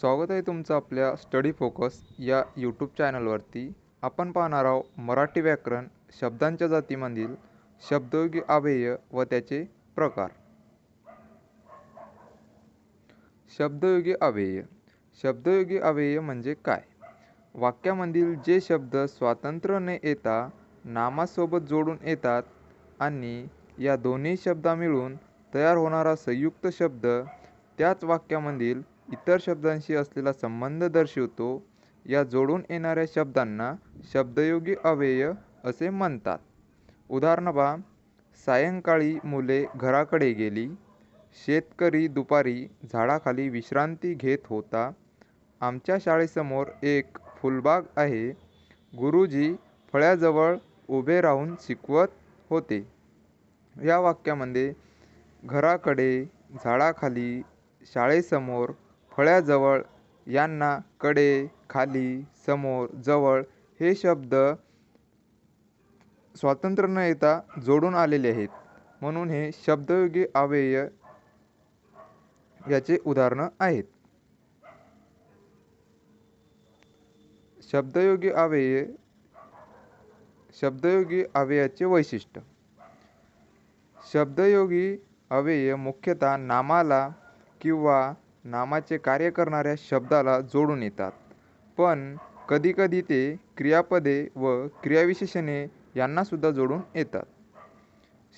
स्वागत आहे तुमचं आपल्या स्टडी फोकस या यूट्यूब चॅनलवरती. आपण पाहणार आहोत मराठी व्याकरण शब्दांच्या जातीमधील शब्दयोगी अव्यय व त्याचे प्रकार. शब्दयोगी अव्यय. शब्दयोगी अव्यय म्हणजे काय? वाक्यामधील जे शब्द स्वातंत्र्य न येता नामासोबत जोडून येतात आणि या दोन्ही शब्दा मिळून तयार होणारा संयुक्त शब्द त्याच वाक्यामधील इतर शब्दांशी असलेला संबंध दर्शवतो. या जोडून येणाऱ्या शब्दांना शब्दयोगी अव्यय असे म्हणतात. उदाहरण सायंकाळी मुले घराकडे गेली. शेतकरी दुपारी झाडाखाली विश्रांती घेत होता. आमच्या शाळेसमोर एक फुलबाग आहे. गुरुजी फळ्याजवळ उभे राहून शिकवत होते. या वाक्यामध्ये घराकडे झाडाखाली शाळेसमोर फळ्याजवळ यांना कडे खाली समोर जवळ हे शब्द स्वातंत्र्य न येता जोडून आलेले आहेत. म्हणून हे शब्दयोगी अव्यय याचे उदाहरणं आहेत. शब्दयोगी अव्यय शब्दयोगी अव्ययाचे वैशिष्ट्य. शब्दयोगी अव्यय मुख्यतः नामाला किंवा नामाचे कार्य करणाऱ्या शब्दाला जोडून येतात. पण कधीकधी ते क्रियापदे व क्रियाविशेषणे यांनासुद्धा जोडून येतात.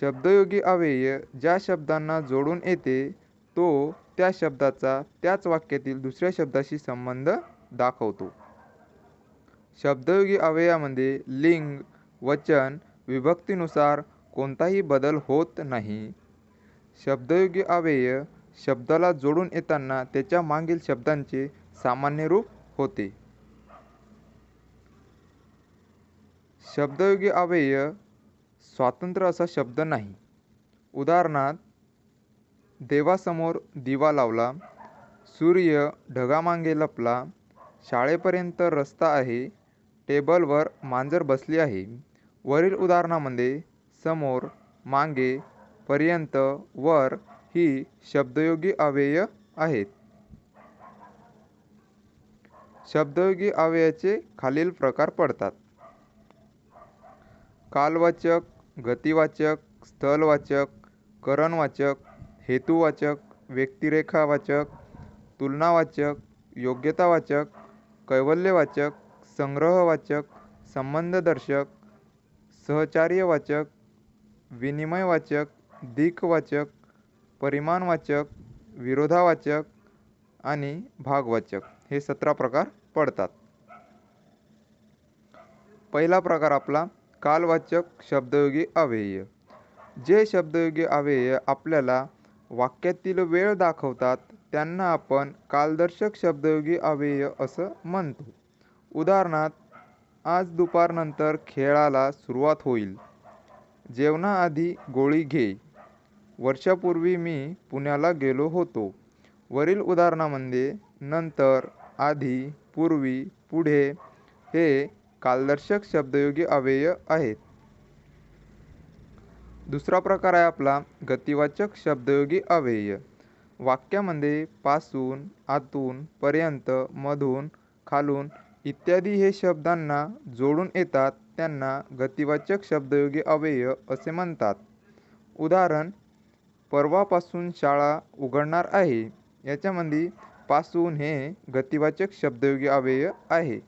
शब्दयोगी अव्यय ज्या शब्दांना जोडून येते तो त्या शब्दाचा त्याच वाक्यातील दुसऱ्या शब्दाशी संबंध दाखवतो. शब्दयोगी अव्ययामध्ये लिंग वचन विभक्तीनुसार कोणताही बदल होत नाही. शब्दयोगी अव्यय शब्दाला जोडून येताना त्याच्या मागील शब्दांचे सामान्य रूप होते. शब्दयोगी अव्यय स्वातंत्र्य असा शब्द नाही. उदाहरणार्थ देवासमोर दिवा लावला सूर्य ढगामागे लपला शाळेपर्यंत रस्ता आहे टेबलवर मांजर बसली आहे. वरील उदाहरणामध्ये समोर मागे पर्यंत वर ही शब्दयोगी अव्यय आहेत. शब्दयोगी अव्ययाचे खालील प्रकार पडतात. कालवाचक गतिवाचक स्थलवाचक करणवाचक हेतुवाचक व्यक्तिरेखावाचक तुलनावाचक योग्यतावाचक कैवल्यवाचक संग्रहवाचक संबंधदर्शक सहचार्यवाचक विनिमयवाचक दिक्वाचक परिमाणवाचक विरोधावाचक आणि भागवाचक हे सतरा प्रकार पडतात. पहिला प्रकार आपला कालवाचक शब्दयोगी अव्यय. जे शब्दयोगी अव्यय आपल्याला वाक्यातील वेळ दाखवतात त्यांना आपण कालदर्शक शब्दयोगी अव्यय असं म्हणतो. उदाहरणार्थ आज दुपारनंतर खेळाला सुरुवात होईल. जेवणाआधी गोळी घे. वर्षापूर्वी मी पुण्याला गेलो होतो. वरील उदाहरणामध्ये नंतर आधी पूर्वी पुढे हे कालदर्शक शब्दयोगी अव्यय आहेत. दुसरा प्रकार आहे आपला गतिवाचक शब्दयोगी अव्यय. वाक्यामध्ये पासून आतून पर्यंत मधून खालून इत्यादी हे शब्दांना जोडून येतात. त्यांना गतिवाचक शब्दयोगी अव्यय असे म्हणतात. उदाहरण परवापासून शाळा उघडणार आहे. याच्यामध्ये पासून हे गतिवाचक शब्दयोगी अव्यय आहे.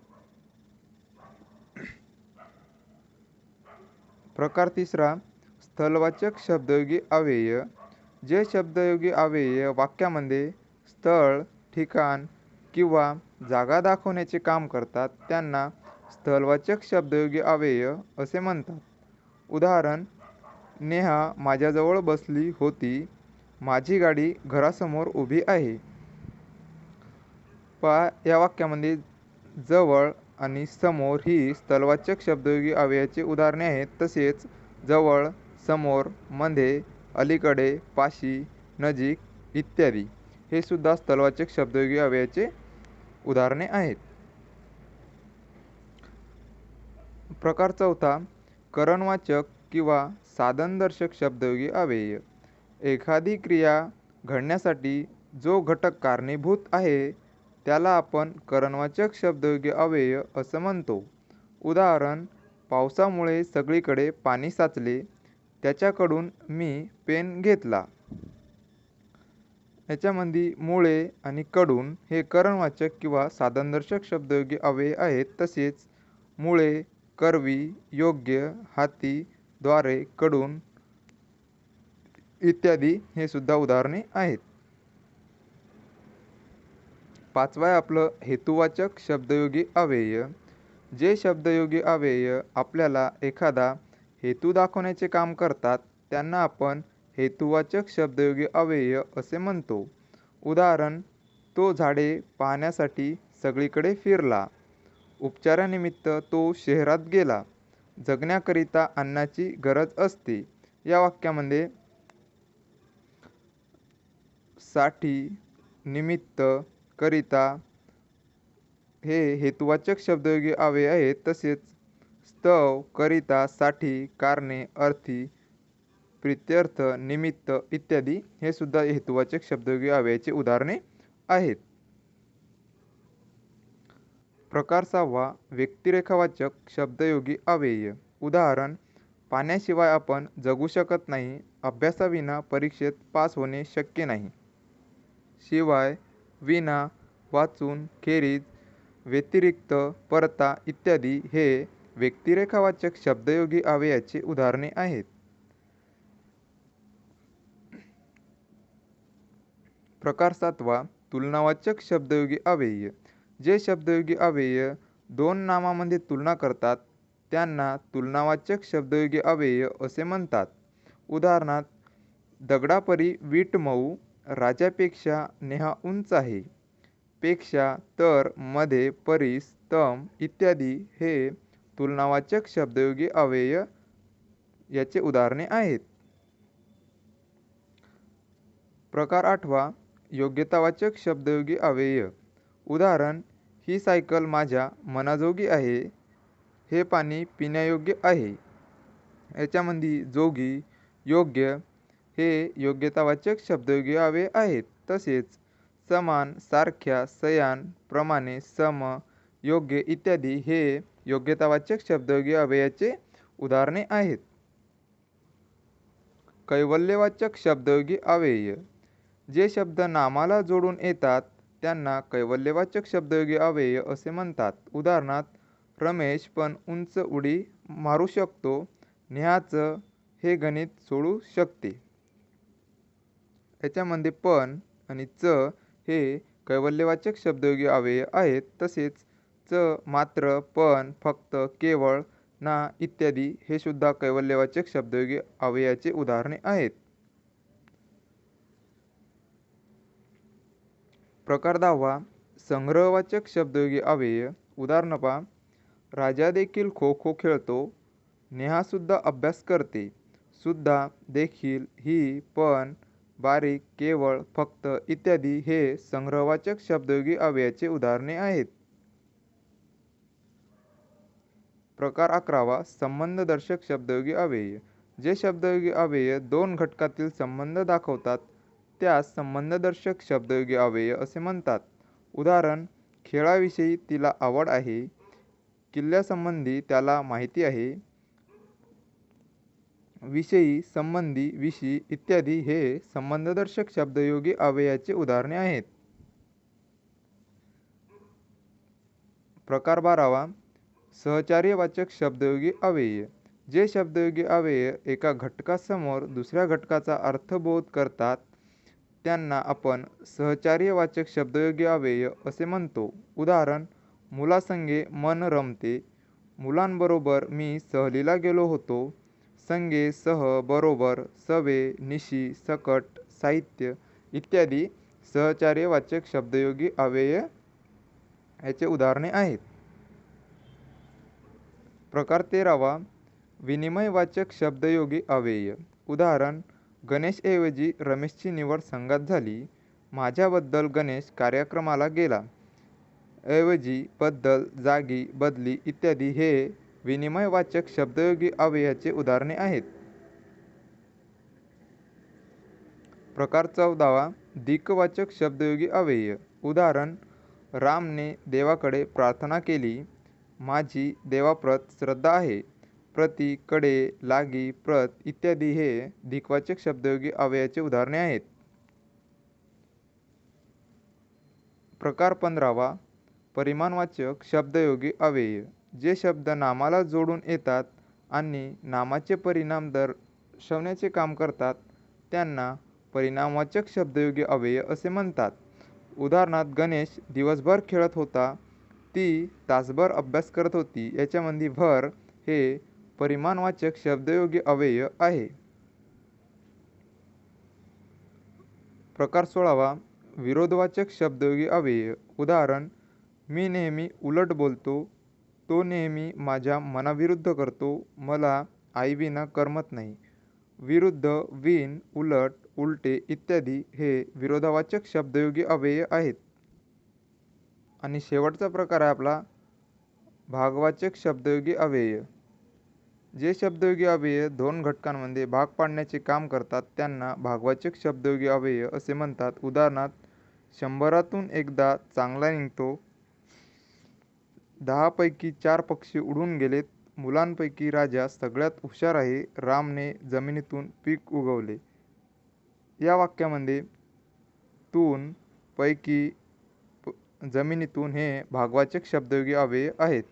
प्रकार तिसरा स्थलवाचक शब्दयोगी अव्यय. जे शब्दयोगी अव्यय वाक्यामध्ये स्थळ ठिकाण किंवा जागा दाखवण्याचे काम करतात त्यांना स्थलवाचक शब्दयोगी अव्यय असे म्हणतात. उदाहरण नेहा माझ्याजवळ बसली होती. माझी गाडी घरासमोर उभी आहे. पा या वाक्यामध्ये जवळ आणि समोर ही स्थलवाचक शब्दयोगी अवयाची उदाहरणे आहेत. तसेच जवळ समोर मध्ये अलीकडे पाशी नजीक इत्यादी. हे सुद्धा स्थलवाचक शब्दयोगी अवयाचे उदाहरणे आहेत. प्रकार चौथा. करणवाचक किंवा साधनदर्शक शब्दयोगी अव्यय एखादी क्रिया घडण्यासाठी जो घटक कारणीभूत आहे त्याला आपण करणवाचक शब्दयोगी अव्यय असं म्हणतो. उदाहरण पावसामुळे सगळीकडे पाणी साचले. त्याच्याकडून मी पेन घेतला. याच्यामध्ये मुळे आणि कडून हे करणवाचक किंवा साधनदर्शक शब्दयोगी अव्यय आहेत. तसेच मुळे, करवी, योग्य, हाती, द्वारे, कडून इत्यादी हे सुद्धा उदाहरणे आहेत. पाचवा आहे आपलं हेतुवाचक शब्दयोगी अव्यय. जे शब्दयोगी अव्यय आपल्याला एखादा हेतू दाखवण्याचे काम करतात त्यांना आपण हेतुवाचक शब्दयोगी अव्यय असे म्हणतो. उदाहरण तो झाडे पाहण्यासाठी सगळीकडे फिरला. उपचारानिमित्त तो शहरात गेला. जगण्याकरिता अन्नाची गरज असते. या वाक्यामध्ये साठी, निमित्त, करिता हे हेतुवाचक शब्दयोगी आवे आहेत. तसेच स्तव, करिता, साठी, कारणे, अर्थी, प्रित्यर्थ, निमित्त इत्यादी हे सुद्धा हेतुवाचक शब्दयोगी अव्ययाची उदाहरणे आहेत. प्रकार सहावा व्यक्तिरेखावाचक शब्दयोगी अव्यय. उदाहरण पाण्याशिवाय आपण जगू शकत नाही. अभ्यासाविना परीक्षेत पास होणे शक्य नाही. शिवाय, विना, वाचून, खेरीज, व्यतिरिक्त, परता इत्यादी हे व्यक्तिरेखावाचक शब्दयोगी अव्ययाची उदाहरणे आहेत. प्रकार सातवा तुलनावाचक शब्दयोगी अव्यय. जे शब्दयोगी अव्यय दोन नामांमध्ये तुलना करतात त्यांना तुलनावाचक शब्दयोगी अव्यय असे म्हणतात. उदाहरणार्थ दगडापरी वीट मऊ, राजापेक्षा नेहा उंच आहे. पेक्षा, तर, मध्ये, परीस, तम इत्यादी हे तुलनावाचक शब्दयोगी अव्यय याचे उदाहरणे आहेत. प्रकार आठवा योग्यतावाचक शब्दयोगी अव्यय. उदाहरण ही सायकल माझ्या मनाजोगी आहे. हे पाणी पिण्यायोग्य आहे. याच्यामध्ये जोगी, योग्य हे योग्यतावाचक शब्दयोगी अव्यय आहेत. तसेच समान, सारख्या, सयान, प्रमाणे, सम, योग्य इत्यादी हे योग्यतावाचक शब्दयोगी अवयाचे उदाहरणे आहेत. कैवल्यवाचक शब्दयोगी अव्यय. जे शब्द नामाला जोडून येतात त्यांना कैवल्यवाचक शब्दयोगी अव्यय असे म्हणतात. उदाहरणार्थ रमेश पण उंच उडी मारू शकतो. नेहाच हे गणित सोडवू शकते. याच्यामध्ये पण आणि च हे कैवल्यवाचक शब्दयोगी अव्यय आहेत. तसेच च, मात्र, पण, फक्त, केवळ, ना इत्यादी हे सुद्धा कैवल्यवाचक शब्दयोगी अव्ययाचे उदाहरणे आहेत. प्रकार दहावा संग्रहवाचक शब्दयोगी अव्यय. उदाहरण पहा. राजा देखील खो खो खेळतो. नेहासुद्धा अभ्यास करते. सुद्धा, देखील, ही, पण, बारीक, केवळ, फक्त इत्यादी हे संग्रहवाचक शब्दयोगी अव्ययाचे उदाहरणे आहेत. प्रकार अकरावा संबंधदर्शक शब्दयोगी अव्यय. जे शब्दयोगी अव्यय दोन घटकातील संबंध दाखवतात त्यास संबंधदर्शक शब्दयोगी अव्यय असे म्हणतात. उदाहरण खेळाविषयी तिला आवड आहे. किल्ल्यासंबंधी त्याला माहिती आहे. विषयी, संबंधी, विषयी इत्यादी हे संबंधदर्शक शब्दयोगी अव्ययाचे उदाहरणे आहेत. प्रकार बारावा सहचार्यवाचक शब्दयोगी अव्यय. जे शब्दयोगी अव्यय एका घटकासमोर दुसऱ्या घटकाचा अर्थबोध करतात त्यांना आपण सहचार्यवाचक शब्दयोगी अव्यय असे म्हणतो. उदाहरण मुलासंगे मन रमते. मुलांबरोबर मी सहलीला गेलो होतो. संगे, सह, बरोबर, सवे, निशी, सकट, साहित्य इत्यादी सहचार्यवाचक शब्दयोगी अव्यय याचे उदाहरणे आहेत. प्रकार तेरावा विनिमयवाचक शब्दयोगी अव्यय. उदाहरण गणेशऐवजी रमेशची निवड संघात झाली. माझ्याबद्दल गणेश कार्यक्रमाला गेला. ऐवजी, बद्दल, जागी, बदली इत्यादी हे विनिमयवाचक शब्दयोगी अव्ययाचे उदाहरणे आहेत. प्रकार चौदावा दिक्कवाचक शब्दयोगी अव्यय. उदाहरण रामने देवाकडे प्रार्थना केली माझी देवाप्रत श्रद्धा आहे प्रति कडे लागी प्रत इत्यादी हे धिक्वाचक शब्दयोगी अव्ययाचे उदाहरणे आहेत. प्रकार पंधरावा. परिमाणवाचक शब्दयोगी अव्यय जे शब्द नामाला जोडून येतात आणि नामाचे परिणाम दर्शवण्याचे काम करतात त्यांना परिणामवाचक शब्दयोगी अव्यय असे म्हणतात. उदाहरणार्थ गणेश दिवसभर खेळत होता ती तासभर अभ्यास करत होती याच्यामध्ये भर हे परिमाणवाचक शब्दयोगी अव्यय आहे. प्रकार सोळावा. विरोधवाचक शब्दयोगी अव्यय. उदाहरण मी नेहमी उलट बोलतो तो नेहमी माझ्या मनाविरुद्ध करतो मला आईविना करमत नाही. विरुद्ध विन उलट उलटे इत्यादी हे विरोधावाचक शब्दयोगी अव्यय आहेत. आणि शेवटचा प्रकार आहे आपला भागवाचक शब्दयोगी अव्यय. जे शब्दयोगी अव्यय दोन घटकांमध्ये भाग पाडण्याचे काम करतात त्यांना भागवाचक शब्दयोगी अव्यय असे म्हणतात. उदाहरणार्थ शंभरातून एकदा चांगला निघतो दहापैकी चार पक्षी उडून गेलेत मुलांपैकी राजा सगळ्यात हुशार आहे रामने जमिनीतून पीक उगवले. या वाक्यामध्ये तून पैकी जमिनीतून हे भागवाचक शब्दयोगी अव्यय आहेत.